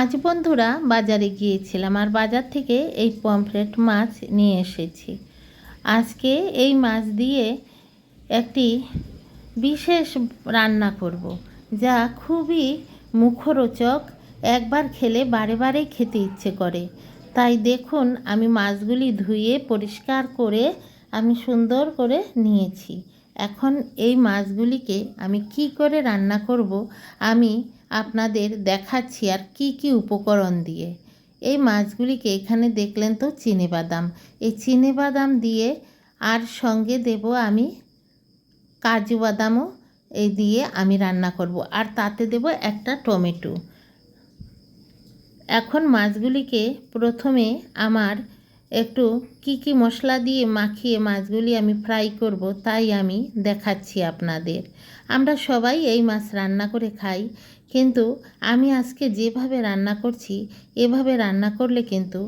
আজ বন্ধুরা বাজারে গিয়েছিলাম আর বাজার থেকে এই পমফ্রেট মাছ নিয়ে এসেছি। আজকে এই মাছ দিয়ে একটি বিশেষ রান্না করব, যা খুবই মুখরোচক, একবার খেলে বারে বারে খেতে ইচ্ছে করে। তাই দেখুন, আমি মাছগুলি ধুয়ে পরিষ্কার করে আমি সুন্দর করে নিয়েছি। এখন এই মাছগুলিকে আমি কি করে রান্না করব, আমি আপনাদের দেখাচ্ছি আর কি কি উপকরণ দিয়ে। এই মাছগুলিকে এখানে দেখলেন তো বাদাম এই বাদাম দিয়ে আর সঙ্গে দেব আমি কাজু বাদামও এই দিয়ে আমি রান্না করব। আর তাতে দেব একটা টমেটো। এখন মাছগুলিকে প্রথমে আমার একটু কি কি মশলা দিয়ে মাখিয়ে মাছগুলি আমি ফ্রাই করব তাই আমি দেখাচ্ছি আপনাদের। আমরা সবাই এই মাছ রান্না করে খাই, কিন্তু আমি আজকে যেভাবে রান্না করছি, এভাবে রান্না করলে কিন্তু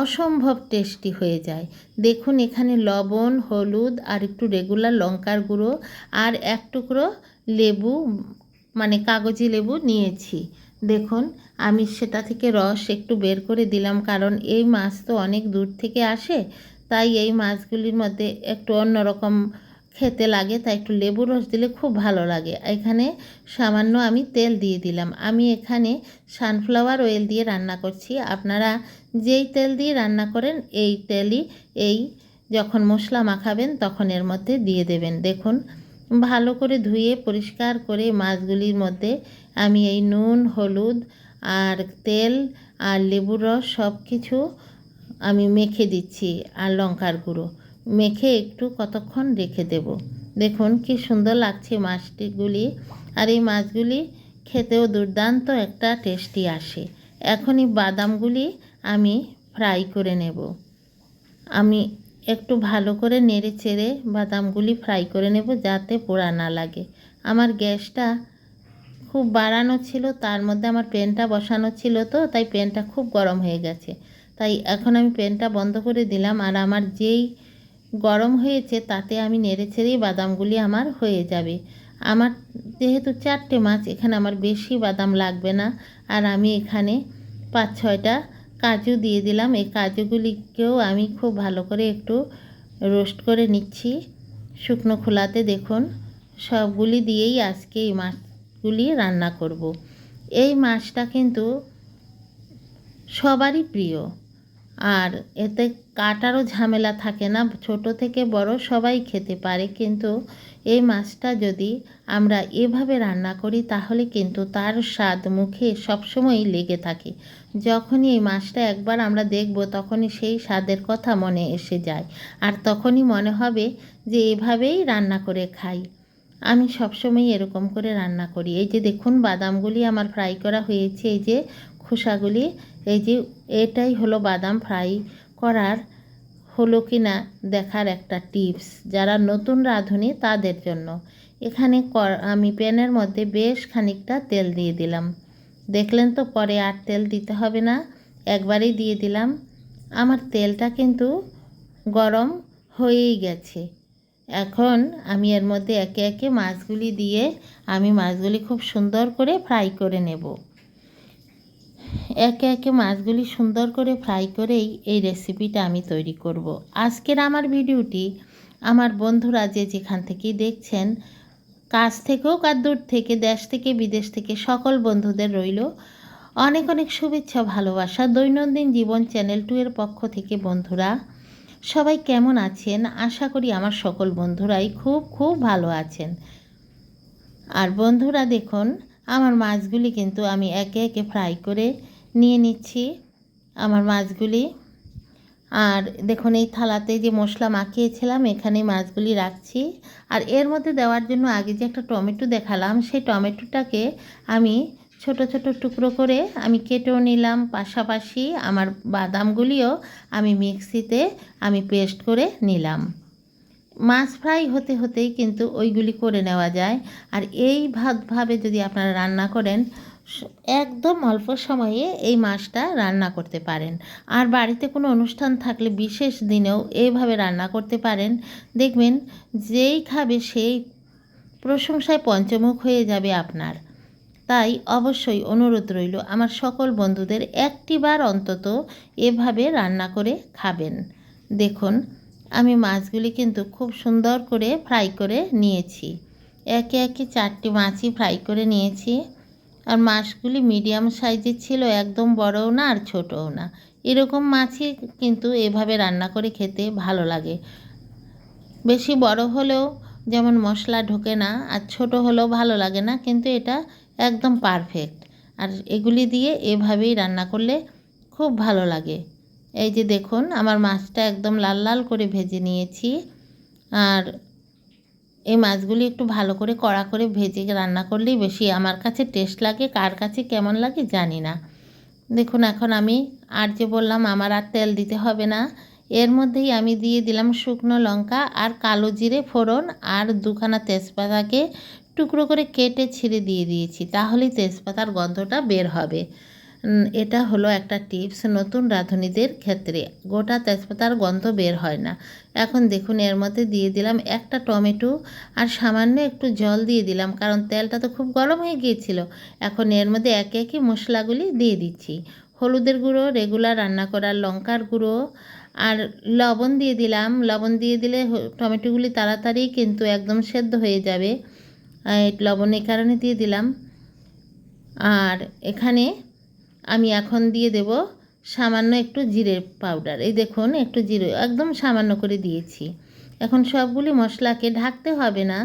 অসম্ভব টেস্টি হয়ে যায়। দেখুন এখানে লবণ, হলুদ আর একটু রেগুলার লঙ্কার গুঁড়ো আর এক টুকরো লেবু মানে কাগজি লেবু নিয়েছি। দেখুন, আমি সেটা থেকে রস একটু বের করে দিলাম, কারণ এই মাছ তো অনেক দূর থেকে আসে, তাই এই মাছগুলির মধ্যে একটু অন্যরকম খেতে লাগে, তাই একটু লেবু রস দিলে খুব ভালো লাগে। এখানে সামান্য আমি তেল দিয়ে দিলাম। আমি এখানে সানফ্লাওয়ার অয়েল দিয়ে রান্না করছি। আপনারা যেই তেল দিয়ে রান্না করেন, এই তেলই এই যখন মশলা মাখাবেন, তখন এর মধ্যে দিয়ে দেবেন। দেখুন ভালো করে ধুয়ে, পরিষ্কার করে মাছগুলির মধ্যে আমি এই নুন, হলুদ আর তেল আর লেবুর রস সব কিছু আমি মেখে দিচ্ছি আর লঙ্কার গুঁড়ো। মেখে একটু কতক্ষণ রেখে দেব? দেখুন কি সুন্দর লাগছে মাছটিগুলি আর এই মাছগুলি খেতেও দুর্দান্ত একটা টেস্টি আসে। এখনই বাদামগুলি আমি ফ্রাই করে নেব। আমি একটু ভালো করে নেড়ে চেড়ে বাদামগুলি ফ্রাই করে নেব যাতে পোড়া না লাগে। আমার গ্যাসটা খুব বাড়ানো ছিল, তার মধ্যে আমার পেনটা বসানো ছিল তো, তাই পেনটা খুব গরম হয়ে গেছে। তাই এখন আমি পেনটা বন্ধ করে দিলাম আর আমার যেই গরম হয়েছে তাতে আমি নেড়ে ছেড়েই বাদামগুলি আমার হয়ে যাবে। আমার যেহেতু চারটে মাছ, এখানে আমার বেশি বাদাম লাগবে না। আর আমি এখানে পাঁচ ছয়টা কাজু দিয়ে দিলাম। এই কাজুগুলিকেও আমি খুব ভালো করে একটু রোস্ট করে নিচ্ছি। শুকনো খোলাতে দেখুন, সবগুলি দিয়েই আজকে এই মাছগুলি রান্না করব। এই মাছটা কিন্তু সবারই প্রিয়। আর এতে কাটারও ঝামেলা থাকে না। ছোট থেকে বড় সবাই খেতে পারে, কিন্তু এই মাছটা যদি আমরা এভাবে রান্না করি, তাহলে কিন্তু তার স্বাদ মুখে সবসময়ই লেগে থাকে। যখনই এই মাছটা একবার আমরা দেখব, তখনই সেই স্বাদের কথা মনে এসে যায়, আর তখনই মনে হবে যে এভাবেই রান্না করে খাই। আমি সবসময় এরকম করে রান্না করি। এই যে দেখুন, বাদামগুলি আমার ফ্রাই করা হয়েছে, এই যে খোসাগুলি, এই যে এটাই হলো বাদাম ফ্রাই করার হলো কি না দেখার একটা টিপস। যারা নতুন রাঁধুনি, তাদের জন্য। এখানে আমি প্যানের মধ্যে বেশ খানিকটা তেল দিয়ে দিলাম। দেখলেন তো, পরে আর তেল দিতে হবে না। একবারেই দিয়ে দিলাম। আমার তেলটা কিন্তু গরম হয়েই গেছে। এখন আমি এর মধ্যে একে একে মাছগুলি দিয়ে, আমি মাছগুলি খুব সুন্দর করে ফ্রাই করে নেব। একে একে মাছগুলি সুন্দর করে ফ্রাই করেই এই রেসিপিটা আমি তৈরি করব। আজকের আমার ভিডিওটি আমার বন্ধুরা যে যেখান থেকেই দেখছেন, কাছ থেকেও কার দূর থেকে, দেশ থেকে, বিদেশ থেকে সকল বন্ধুদের রইল অনেক অনেক শুভেচ্ছা, ভালোবাসা, দৈনন্দিন জীবন চ্যানেল টু এর পক্ষ থেকে বন্ধুরা। সবাই কেমন আছেন? আশা করি আমার সকল বন্ধুরাই খুব খুব ভালো আছেন। আর বন্ধুরা দেখুন আমার মাছগুলি কিন্তু আমি একে একে ফ্রাই করে নিয়ে নিচ্ছি। আমার মাছগুলি। আর দেখুন, এই থালাতে যে মশলা মাখিয়েছিলাম এখানে মাছগুলি রাখছি। আর এর মধ্যে দেওয়ার জন্য আগে যে একটা টমেটো দেখালাম, সেই টমেটোটাকে আমি ছোট ছোট টুকরো করে আমি কেটেও নিলাম। পাশাপাশি আমার বাদামগুলিও আমি মিক্সিতে আমি পেস্ট করে নিলাম। মাছ ফ্রাই হতে হতেই কিন্তু ওইগুলি করে নেওয়া যায়। আর এই ভাবে যদি আপনারা রান্না করেন একদম অল্প সময়ে এই মাছটা রান্না করতে পারেন। আর বাড়িতে কোনো অনুষ্ঠান থাকলে বিশেষ দিনেও এইভাবে রান্না করতে পারেন। দেখবেন যেই খাবে সেই প্রশংসায় পঞ্চমুখ হয়ে যাবে আপনার। তাই অবশ্যই অনুরোধ রইল আমার সকল বন্ধুদের একটিবার অন্তত এভাবে রান্না করে খাবেন। দেখুন আমি মাছগুলি কিন্তু খুব সুন্দর করে ফ্রাই করে নিয়েছি। একে একে চারটি মাছই ফ্রাই করে নিয়েছি। আর মাছগুলি মিডিয়াম সাইজের ছিল, একদম বড়ও না আর ছোটও না। এরকম মাছই কিন্তু এভাবে রান্না করে খেতে ভালো লাগে। বেশি বড় হলেও যেমন মশলা ঢোকে না, আর ছোট হলেও ভালো লাগে না, কিন্তু এটা একদম পারফেক্ট। আর এগুলি দিয়ে এভাবেই রান্না করলে খুব ভালো লাগে। এই যে দেখুন, আমার মাছটা একদম লাল লাল করে ভেজে নিয়েছি। আর এই মাছগুলি একটু ভালো করে কড়া করে ভেজে রান্না করলেই বেশি আমার কাছে টেস্ট লাগে, কার কাছে কেমন লাগে জানি না। দেখুন, এখন আমি আর যে বললাম, আমার আর তেল দিতে হবে না। এর মধ্যেই আমি দিয়ে দিলাম শুকনো লঙ্কা আর কালো জিরে ফোড়ন আর দুখানা তেজপাতাকে টুকরো করে কেটে ছিঁড়ে দিয়ে দিয়েছি, তাহলেই তেজপাতার গন্ধটা বের হবে। এটা হলো একটা টিপস নতুন রাঁধুনিদের ক্ষেত্রে। গোটা তেজপাতার গন্ধ বের হয় না। এখন দেখুন, এর মধ্যে দিয়ে দিলাম একটা টমেটো আর সামান্য একটু জল দিয়ে দিলাম, কারণ তেলটা তো খুব গরম হয়ে গিয়েছিল। এখন এর মধ্যে একে একে মশলাগুলি দিয়ে দিচ্ছি। হলুদের গুঁড়ো, রেগুলার রান্না করার লঙ্কার গুঁড়ো আর লবণ দিয়ে দিলাম। লবণ দিয়ে দিলে টমেটোগুলি তাড়াতাড়ি কিন্তু একদম সেদ্ধ হয়ে যাবে। লবণ এই কারণে দিয়ে দিলাম। আর এখানে আমি এখন দিয়ে দেব সামান্য একটু জিরে পাউডার এই দেখুন, একটু জিরে, একদম সামান্য করে দিয়েছি। এখন সবগুলি মশলাকে ঢাকতে হবে না।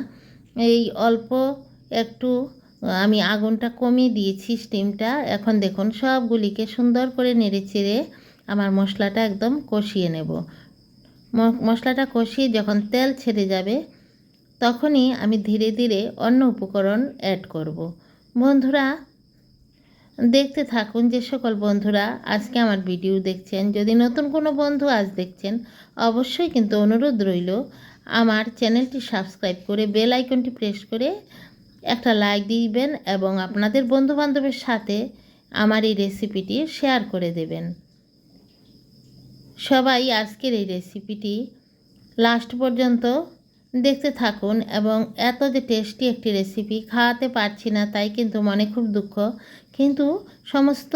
এই অল্প একটু, আমি আগুনটা কমিয়ে দিয়েছি স্টিমটা এখন দেখুন, সবগুলিকে সুন্দর করে নেড়ে চেড়ে আমার মশলাটা একদম কষিয়ে নেব। মশলাটা কষিয়ে যখন তেল ছেড়ে যাবে, তখনই আমি ধীরে ধীরে অন্য উপকরণ অ্যাড করব। বন্ধুরা দেখতে থাকুন যে সকল বন্ধুরা আজকে আমার ভিডিও দেখছেন। যদি নতুন কোনো বন্ধু আজ দেখছেন, অবশ্যই কিন্তু অনুরোধ রইল আমার চ্যানেলটি সাবস্ক্রাইব করে বেল আইকনটি প্রেস করে একটা লাইক দিবেন এবং আপনাদের বন্ধুবান্ধবের সাথে আমার এই রেসিপিটি শেয়ার করে দেবেন। সবাই আজকের এই রেসিপিটি লাস্ট পর্যন্ত দেখতে থাকুন এবং এত যে টেস্টি একটি রেসিপি খাওয়াতে পারছি না তাই কিন্তু মনে খুব দুঃখ। কিন্তু সমস্ত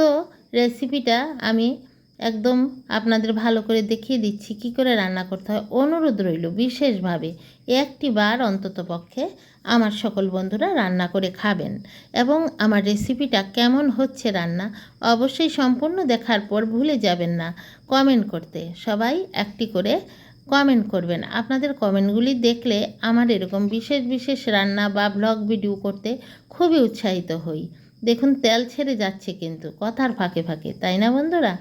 রেসিপিটা আমি একদম আপনাদের ভালো করে দেখিয়ে দিচ্ছি কি করে রান্না করতে হয়। অনুরোধ রইল বিশেষভাবে একটি বার অন্তত পক্ষে আমার সকল বন্ধুরা রান্না করে খাবেন এবং আমার রেসিপিটা কেমন হচ্ছে রান্না অবশ্যই সম্পূর্ণ দেখার পর ভুলে যাবেন না। কমেন্ট করতে সবাই একটি করে কমেন্ট করবেন। আপনাদের কমেন্টগুলি দেখলে আমার এরকম বিশেষ বিশেষ রান্না বা ব্লগ ভিডিও করতে খুবই উৎসাহিত হই। দেখুন, তেল ছেড়ে যাচ্ছে কিন্তু, কথার ফাঁকে ফাঁকে, তাই না বন্ধুরা?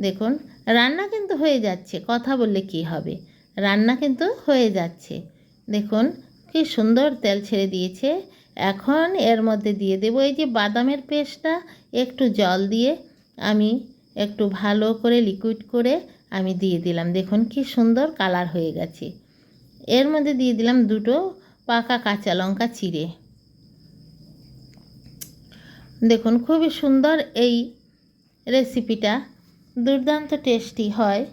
দেখুন, রান্না কিন্তু হয়ে যাচ্ছে, কথা বললে কি হবে? রান্না কিন্তু হয়ে যাচ্ছে। দেখুন, কি সুন্দর তেল ছেড়ে দিয়েছে। এখন এর মধ্যে দিয়ে দেবো এই যে বাদামের পেস্টটা, একটু জল দিয়ে আমি একটু ভালো করে লিকুইড করে আমি দিয়ে দিলাম। দেখুন কি সুন্দর কালার হয়ে গেছে। এর মধ্যে দিয়ে দিলাম দুটো পাকা কাঁচা লঙ্কা চিড়ে। দেখুন খুবই সুন্দর এই রেসিপিটা দুর্দান্ত টেস্টি হয়।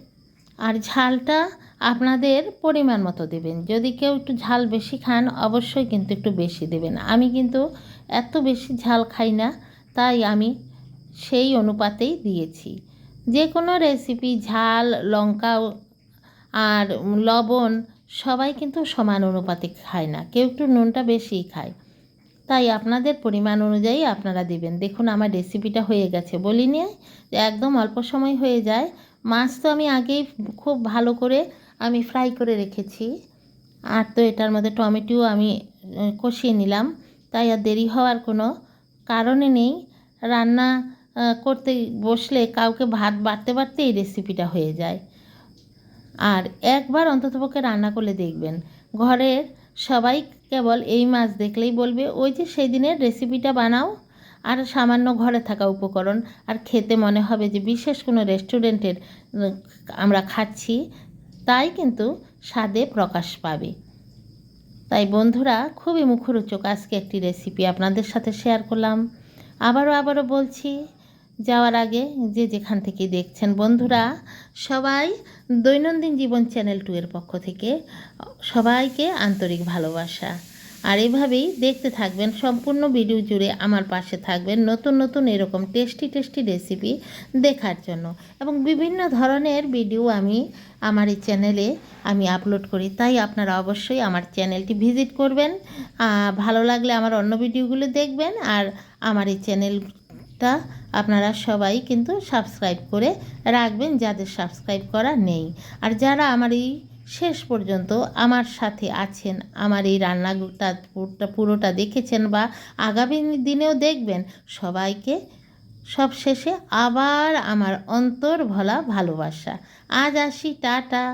আর ঝালটা আপনাদের পরিমাণ মতো দেবেন। যদি কেউ একটু ঝাল বেশি খান, অবশ্যই কিন্তু একটু বেশি দেবেন। আমি কিন্তু এত বেশি ঝাল খাই না, তাই আমি সেই অনুপাতেই দিয়েছি। যে কোনো রেসিপি ঝাল, লঙ্কা আর লবণ সবাই কিন্তু সমান অনুপাতে খায় না। কেউ একটু নুনটা বেশিই খায়। তাই আপনাদের পরিমাণ অনুযায়ী আপনারা দেবেন। দেখুন আমার রেসিপিটা হয়ে গেছে। বলিনি যে একদম অল্প সময় হয়ে যায়। মাছ তো আমি আগেই খুব ভালো করে আমি ফ্রাই করে রেখেছি। আর তো এটার মধ্যে টমেটো আমি কষিয়ে নিলাম। তাই আর দেরি হওয়ার কোনো কারণে নেই। রান্না করতে বসলে কাউকে ভাত বাড়তে বাড়তে এই রেসিপিটা হয়ে যায়। আর একবার অন্ততপক্ষে রান্না করলে দেখবেন, ঘরের সবাই কেবল এই মাছ দেখলেই বলবে, ওই যে সেই দিনের রেসিপিটা বানাও। আর সামান্য ঘরে থাকা উপকরণ। আর খেতে মনে হবে যে বিশেষ কোনো রেস্টুরেন্টের আমরা খাচ্ছি, তাই কিন্তু স্বাদে প্রকাশ পাবে। তাই বন্ধুরা, খুবই মুখরোচক আজকে একটি রেসিপি আপনাদের সাথে শেয়ার করলাম। আবারও আবারও বলছি যাওয়ার আগে যে যেখান থেকে দেখছেন বন্ধুরা, সবাই দৈনন্দিন জীবন চ্যানেল টু এর পক্ষ থেকে সবাইকে আন্তরিক ভালোবাসা। আর এভাবেই দেখতে থাকবেন সম্পূর্ণ ভিডিও জুড়ে আমার পাশে থাকবেন নতুন নতুন এরকম টেস্টি টেস্টি রেসিপি দেখার জন্য। এবং বিভিন্ন ধরনের ভিডিও আমি আমার এই চ্যানেলে আমি আপলোড করি, তাই আপনারা অবশ্যই আমার চ্যানেলটি ভিজিট করবেন। ভালো লাগলে আমার অন্য ভিডিওগুলো দেখবেন আর আমার এই চ্যানেলটা আপনারা সবাই কিন্তু সাবস্ক্রাইব করে রাখবেন যাদের সাবস্ক্রাইব করা নেই। আর যারা আমার এই শেষ পর্যন্ত আমার সাথে আছেন, আমার এই রান্নাটা পুরোটা দেখেছেন বা আগামী দিনেও দেখবেন, সবাইকে সব শেষে আবার আমার অন্তর ভোলা ভালোবাসা। আজ আসি, টাটা।